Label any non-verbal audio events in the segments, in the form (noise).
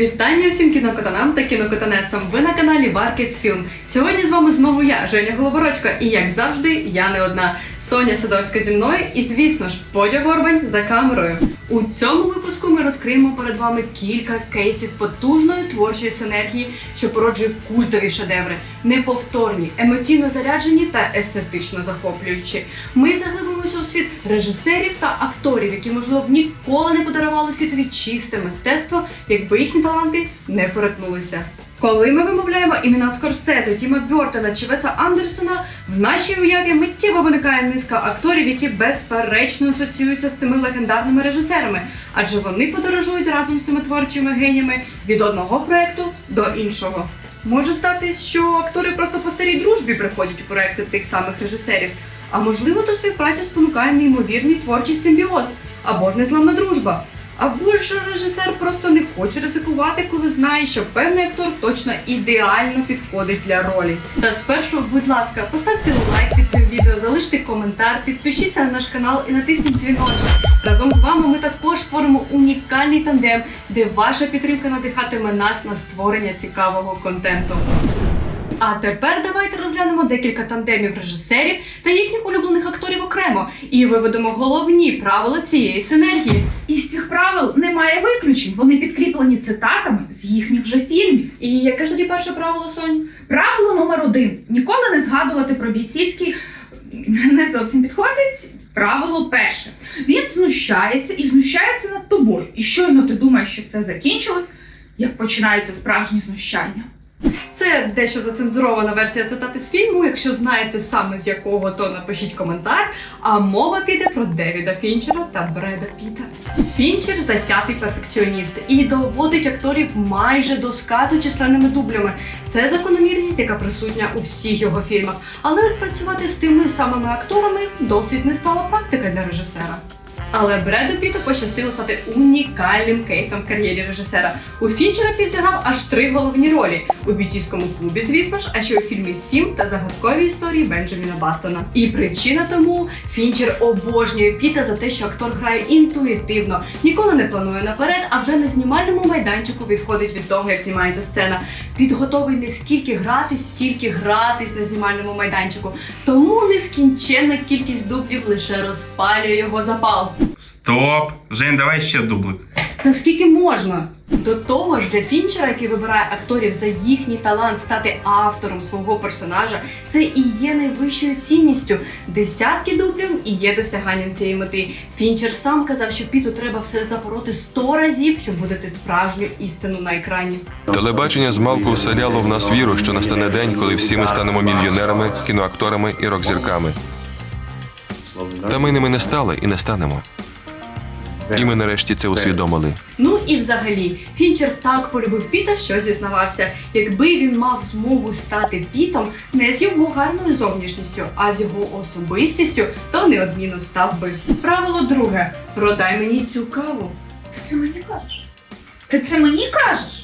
Вітання всім кінокотанам та кінокотанесам. Ви на каналі Barkets Film. Сьогодні з вами знову я, Женя Голобородько, і як завжди, я не одна. Соня Садовська зі мною, і звісно ж, Подя Горбань за камерою. У цьому випуску ми розкриємо перед вами кілька кейсів потужної творчої синергії, що породжує культові шедеври, неповторні, емоційно заряджені та естетично захоплюючі. Ми заглибимося у світ режисерів та акторів, які, можливо, б ніколи не подарували світові чисте мистецтво, якби їхні таланти не перетнулися. Коли ми вимовляємо імена Скорсезе, Тіма Бьортона чи Веса Андерсона, в нашій уяві миттєво виникає низка акторів, які безперечно асоціюються з цими легендарними режисерами, адже вони подорожують разом з цими творчими геніями від одного проекту до іншого. Може статись, що актори просто по старій дружбі приходять у проекти тих самих режисерів, а можливо, до співпраці спонукає неймовірний творчий симбіоз або ж незламна дружба. Або ж режисер просто не хоче ризикувати, коли знає, що певний актор точно ідеально підходить для ролі. Та спершу, будь ласка, поставте лайк під цим відео, залиште коментар, підпишіться на наш канал і натисніть дзвіночок. Разом з вами ми також створимо унікальний тандем, де ваша підтримка надихатиме нас на створення цікавого контенту. А тепер давайте розглянемо декілька тандемів режисерів та їхніх улюблених акторів окремо і виведемо головні правила цієї синергії. Із цих правил немає виключень. Вони підкріплені цитатами з їхніх же фільмів. І яке ж тоді перше правило, Сонь? Правило номер один: ніколи не згадувати про бійцівський. Не зовсім підходить. Правило перше. Він знущається і знущається над тобою. І щойно ти думаєш, що все закінчилось, як починаються справжні знущання. Це дещо зацензурована версія цитати з фільму. Якщо знаєте саме з якого, то напишіть коментар. А мова піде про Девіда Фінчера та Бреда Піта. Фінчер затятий перфекціоніст і доводить акторів майже до сказу численними дублями. Це закономірність, яка присутня у всіх його фільмах. Але працювати з тими самими акторами досить не стала практика для режисера. Але Бреду Піту пощастило стати унікальним кейсом в кар'єрі режисера. У Фінчера Піт зіграв аж три головні ролі у бійцівському клубі, звісно ж, а ще у фільмі Сім та загадкові історії Бенджаміна Баттона. І причина тому Фінчер обожнює Піта за те, що актор грає інтуїтивно, ніколи не планує наперед, а вже на знімальному майданчику відходить від того, як знімається сцена. Піт готовий не скільки грати, стільки гратись на знімальному майданчику. Тому нескінченна кількість дублів лише розпалює його запал. Стоп! Жень, давай ще дублик. Та скільки можна? До того ж, для Фінчера, який вибирає акторів за їхній талант стати автором свого персонажа, це і є найвищою цінністю. Десятки дублів і є досяганням цієї мети. Фінчер сам казав, що Піту треба все запороти сто разів, щоб будити справжню істину на екрані. Телебачення змалку вселяло в нас віру, що настане день, коли всі ми станемо мільйонерами, кіноакторами і рок-зірками. Та ми ними не стали і не станемо. І ми нарешті це усвідомили. Ну і взагалі, Фінчер так полюбив Піта, що зізнавався, якби він мав змогу стати Пітом не з його гарною зовнішністю, а з його особистістю, то неодмінно став би. Правило друге: продай мені цю каву. Ти це мені кажеш? Ти це мені кажеш?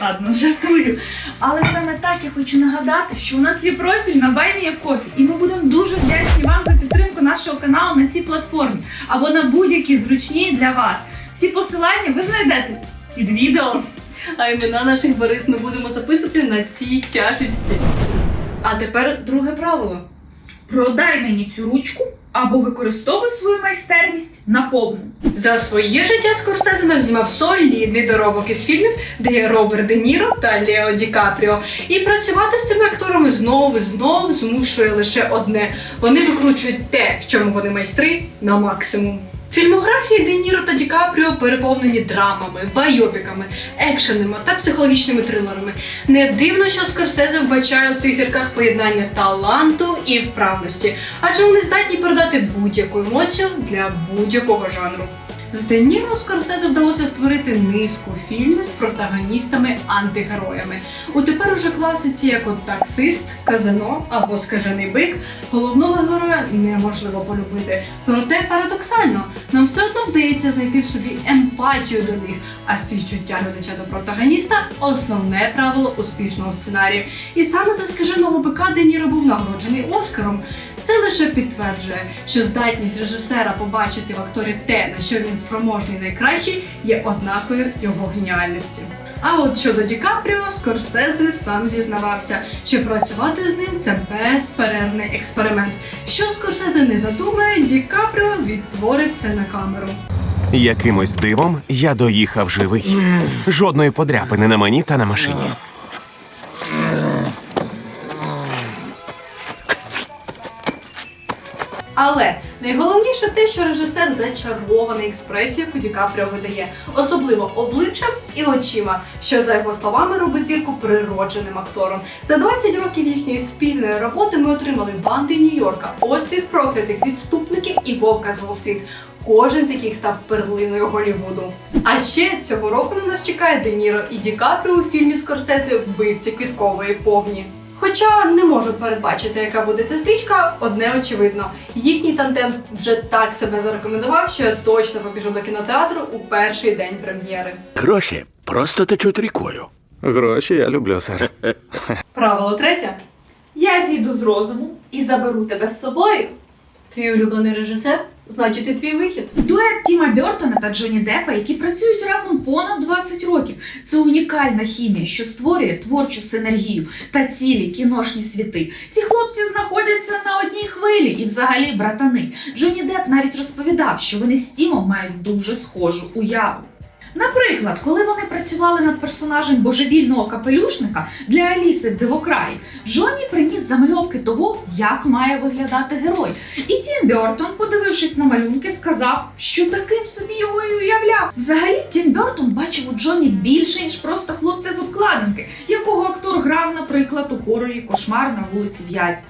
Ладно, жартую. Але саме так я хочу нагадати, що у нас є профіль на Баймія Кофі, і ми будемо дуже вдячні вам за підтримку нашого каналу на цій платформі або на будь-якій зручній для вас. Всі посилання ви знайдете під відео. А імена наших барист ми будемо записувати на цій чашечці. А тепер друге правило. Продай мені цю ручку або використовуй свою майстерність наповну. За своє життя Скорсезе назнімав солідний доробок із фільмів, де є Роберт Де Ніро та Лео Ді Капріо. І працювати з цими акторами знову і знову змушує лише одне: вони викручують те, в чому вони майстри, на максимум. Фільмографії Де Ніро та Ді Капріо переповнені драмами, байопіками, екшенами та психологічними трилерами. Не дивно, що Скорсезе вбачає у цих зірках поєднання таланту і вправності, адже вони здатні передати будь-яку емоцію для будь-якого жанру. З Де Ніро Скорсезе вдалося створити низку фільмів з протагоністами-антигероями. У тепер уже класиці, як от таксист, казино або скажений бик, головного героя неможливо полюбити. Проте парадоксально, нам все одно вдається знайти в собі емпатію до них, а співчуття глядача до протагоніста основне правило успішного сценарію. І саме за скаженого бика Де Ніро був нагороджений Оскаром. Це лише підтверджує, що здатність режисера побачити в акторі те, на що він спроможний найкраще, є ознакою його геніальності. А от щодо Ді Капріо, Скорсезе сам зізнавався, що працювати з ним це безперервний експеримент. Що Скорсезе не задумає, Ді Капріо відтворить на камеру. Якимось дивом я доїхав живий. Жодної подряпини на мені та на машині. Але найголовніше те, що режисер зачарований експресією, яку Ді видає, особливо обличчям і очима, що за його словами робить зірку природженим актором. За 20 років їхньої спільної роботи ми отримали банди Нью-Йорка, острів проклятих відступників і вовка з Уолл-стріт. Кожен з яких став перлиною Голлівуду. А ще цього року на нас чекає Де Ніро і Ді Капріо у фільмі Скорсезе Вбивці квіткової повні. Хоча не можу передбачити, яка буде ця стрічка, одне очевидно. Їхній тандем вже так себе зарекомендував, що я точно побіжу до кінотеатру у перший день прем'єри. Гроші просто течуть рікою. Гроші я люблю, сер. Правило третє. Я зійду з розуму і заберу тебе з собою. Твій улюблений режисер, значить і твій вихід. Дует Тіма Бертона та Джонні Деппа, які працюють разом понад 20 років. Це унікальна хімія, що створює творчу синергію та цілі кіношні світи. Ці хлопці знаходяться на одній хвилі і взагалі братани. Джонні Депп навіть розповідав, що вони з Тімом мають дуже схожу уяву. Наприклад, коли вони працювали над персонажем божевільного капелюшника для Аліси в Дивокраї, Джонні приніс замальовки того, як має виглядати герой. І Тім Бертон, подивившись на малюнки, сказав, що таким собі його і уявляв. Взагалі, Тім Бертон бачив у Джонні більше, ніж просто хлопця з обкладинки, якого актор грав, наприклад, у хорорі Кошмар на вулиці В'язь.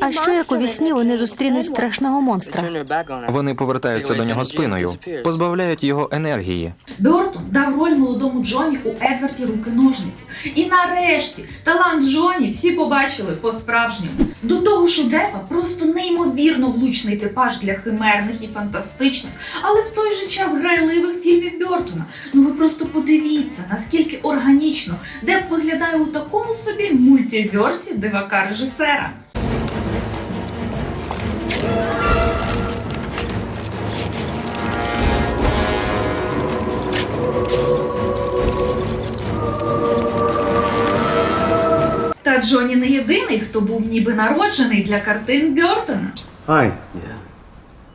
А що як у вісні вони зустрінуть страшного монстра? Вони повертаються до нього спиною, позбавляють його енергії. Бертон дав роль молодому Джоні у Едварді руки ножниці. І нарешті талант Джоні всі побачили по-справжньому. До того ж у Депа просто неймовірно влучний типаж для химерних і фантастичних, але в той же час грайливих фільмів Бертона. Ну ви просто подивіться, наскільки органічно Деп виглядає у такому собі мультиверсі дивака режисера. Та Джоні не єдиний, хто був ніби народжений для картин Бертона. Hi. Yeah.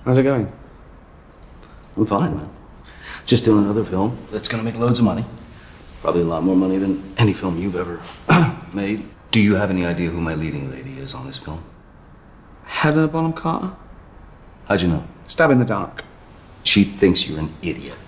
How's it going? I'm fine, man. Just doing another film that's gonna make loads of money. Probably a lot more money than any film you've ever (clears throat) made. Do you have any idea who my leading lady is on this film? Helena Bonham Carter? How'd you know? Stab in the dark. She thinks you're an idiot.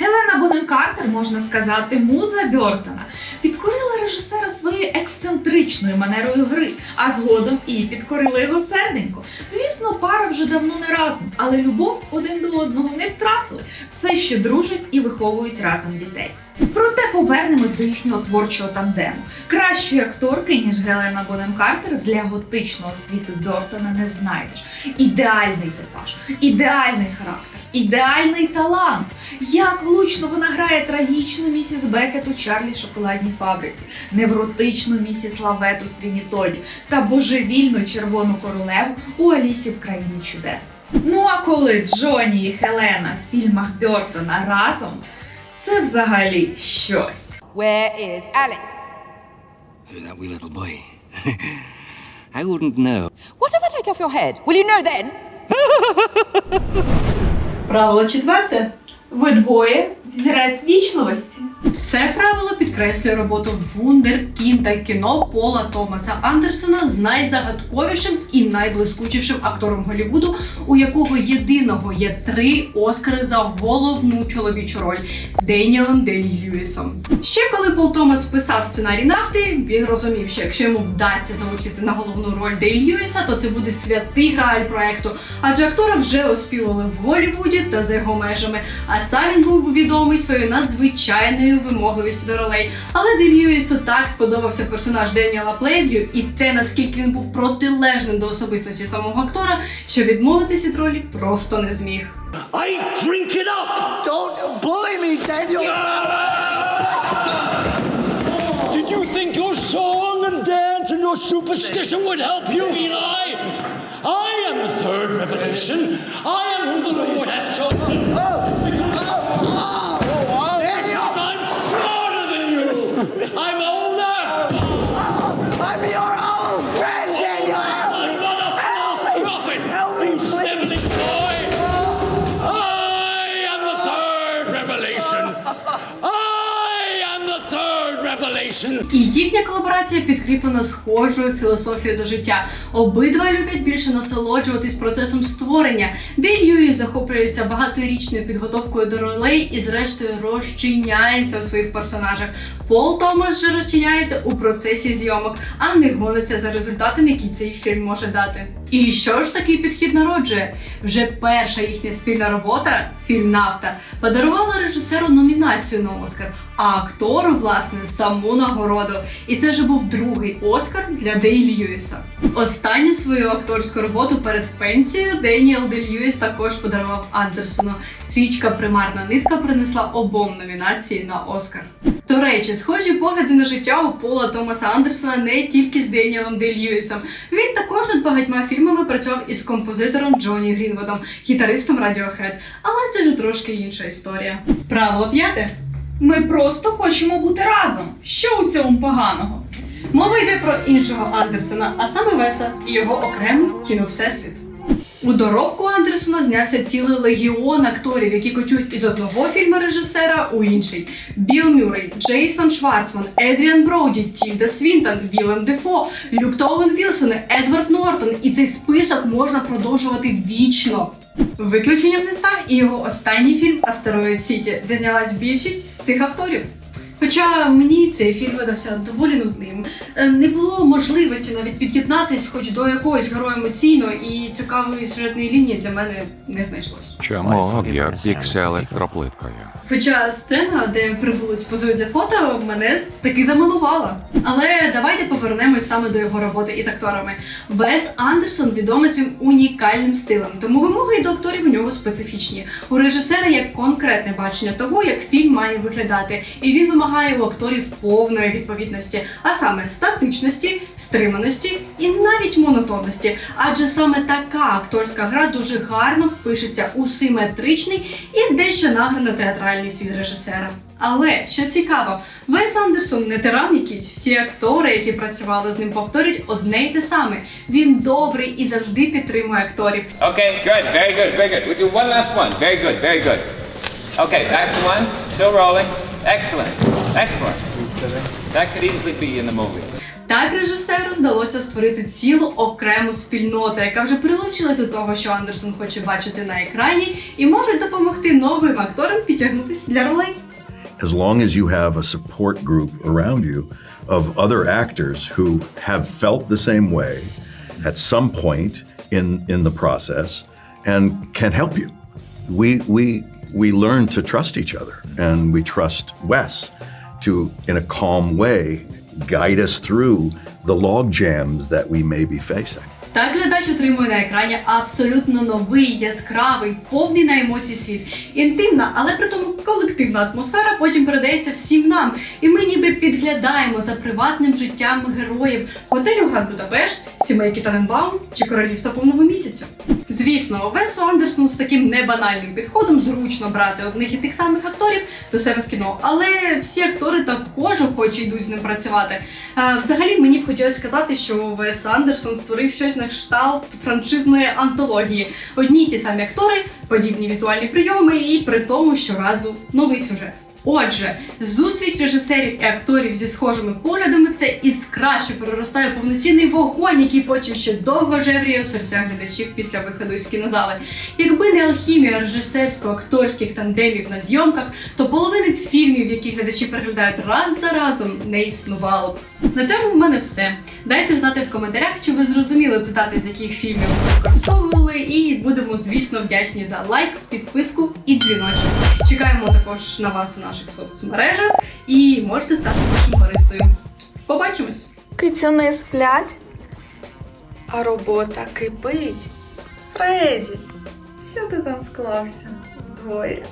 Гелена Бонем Картер, можна сказати, муза Бертона, підкорила режисера своєю ексцентричною манерою гри, а згодом і підкорила його серденько. Звісно, пара вже давно не разом, але любов один до одного не втратили, все ще дружать і виховують разом дітей. Проте повернемось до їхнього творчого тандему. Кращої акторки, ніж Гелена Бонем Картер, для готичного світу Бертона не знайдеш. Ідеальний типаж, ідеальний характер, ідеальний талант. Як влучно вона грає трагічну місіс Бекет у Чарлі Шоколадній фабриці, невротичну місіс Лавет у Свінітоді та божевільну червону королеву у Алісі в країні чудес. Ну а коли Джоні і Хелена в фільмах Бертона разом, це взагалі щось. Where is Alice? Who's that wee little boy? (laughs) I wouldn't know. What if I take off your head? Will you know then? (laughs) Правило четверте. Ви двоє взірець вічливості. Це правило підкреслює роботу вундеркінда кіно Пола Томаса Андерсона з найзагадковішим і найблискучішим актором Голлівуду, у якого єдиного є три Оскари за головну чоловічу роль Деніелом Делі Льюісом. Ще коли Пол Томас писав сценарій нафти, він розумів, що якщо йому вдасться залучити на головну роль Делі Льюіса, то це буде святий грааль проекту, адже актора вже оспівали в Голлівуді та за його межами. А сам він був відомий своєю надзвичайною вимогливістю до ролей. Але Де Льюісу так сподобався персонаж Деніела Плейв'ю і те, наскільки він був протилежним до особистості самого актора, що відмовитись від ролі просто не зміг. I drink it up! Don't bully me, Daniel! Did you think your song and dance and your superstition would help you, Eli? I am the third revelation. I am who the Lord has chosen. І їхня колаборація підкріплена схожою філософією до життя. Обидва люблять більше насолоджуватись процесом створення, де Льюіс захоплюється багаторічною підготовкою до ролей і, зрештою, розчиняється у своїх персонажах. Пол Томас же розчиняється у процесі зйомок, а не гониться за результатом, який цей фільм може дати. І що ж такий підхід народжує? Вже перша їхня спільна робота, фільм Нафта, подарувала режисеру номінацію на Оскар, а актору, власне, саму нагороду. І це вже був другий Оскар для Дей Льюіса. Останню свою акторську роботу перед пенсією Деніел Де Льюіс також подарував Андерсону. Стрічка Примарна нитка принесла обом номінації на Оскар. До речі, схожі погляди на життя у Пола Томаса Андерсона не тільки з Деніелом Де Льюісом. Він також над багатьма фільмами працював із композитором Джоні Грінвудом, гітаристом Radiohead. Але це вже трошки інша історія. Правило п'яте. Ми просто хочемо бути разом. Що у цьому поганого? Мова йде про іншого Андерсона, а саме Веса і його окремий кіновсесвіт. У доробку Андерсона знявся цілий легіон акторів, які кочують із одного фільму режисера у інший: Білл Мюррей, Джейсон Шварцман, Едріан Броуді, Тільда Свінтон, Вілем Дефо, Люк Тоуен Вілсон, Едвард Нортон. І цей список можна продовжувати вічно. Виключенням не став і його останній фільм Астероїд Сіті, де знялась більшість з цих акторів. Хоча мені цей фільм видався доволі нудним. Е, Не було можливості навіть під'єднатись хоч до якогось героя емоційно, і цікавої сюжетної лінії для мене не знайшлось. Чому я пікся електроплиткою? Хоча сцена, де прибулець позує для фото, мене таки замилувала. Але давайте повернемось саме до його роботи із акторами. Вес Андерсон відомий своїм унікальним стилем, тому вимоги до акторів у нього специфічні. У режисера є конкретне бачення того, як фільм має виглядати, і він вимагає у акторів повної відповідності, а саме статичності, стриманості і навіть монотонності. Адже саме така акторська гра дуже гарно впишеться у симетричний і дещо награно театральний світ режисера. Але що цікаво, Вес Андерсон не тиран якийсь. Всі актори, які працювали з ним, повторюють одне й те саме. Він добрий і завжди підтримує акторів. Okay, good, very good, very good. We'll do one last one. Very good, very good. Okay, back one. Still rolling. Excellent, excellent. That could easily be in the movie. Так режисеру вдалося створити цілу окрему спільноту, яка вже прилучилась до того, що Андерсон хоче бачити на екрані, і може допомогти новим акторам підтягнутися для ролей. as long as you have a support group around you of other actors who have felt the same way at some point in, in the process and can help you. We, we, we learn to trust each other and we trust Wes to, in a calm way, guide us through the log jams that we may be facing. Так глядач отримує на екрані абсолютно новий, яскравий, повний на емоцій світ. Інтимна, але при тому колективна атмосфера потім передається всім нам. І ми ніби підглядаємо за приватним життям героїв готелю Гранд Будапешт, сімейки Таненбаум чи королівства повного місяцю. Звісно, Весу Андерсону з таким небанальним підходом зручно брати одних і тих самих акторів до себе в кіно, але всі актори також охоче йдуть з ним працювати. Взагалі мені б хотілося сказати, що Вес Андерсон створив щось на кшталт франшизної антології. Одні й ті самі актори, подібні візуальні прийоми, і при тому щоразу новий сюжет. Отже, зустріч режисерів і акторів зі схожими поглядами це іскра, що переростає повноцінний вогонь, який потім ще довго жевріє у серцях глядачів після виходу із кінозали. Якби не алхімія режисерсько-акторських тандемів на зйомках, то половини фільмів, які глядачі переглядають раз за разом, не існувало б. На цьому в мене все. Дайте знати в коментарях, чи ви зрозуміли цитати, з яких фільмів ми використовували, і будемо, звісно, вдячні за лайк, підписку і дзвіночок. Чекаємо також на вас у наших соцмережах і можете стати нашим користою. Побачимось! Кицюни сплять, а робота кипить. Фредді, що ти там склався? Двоє.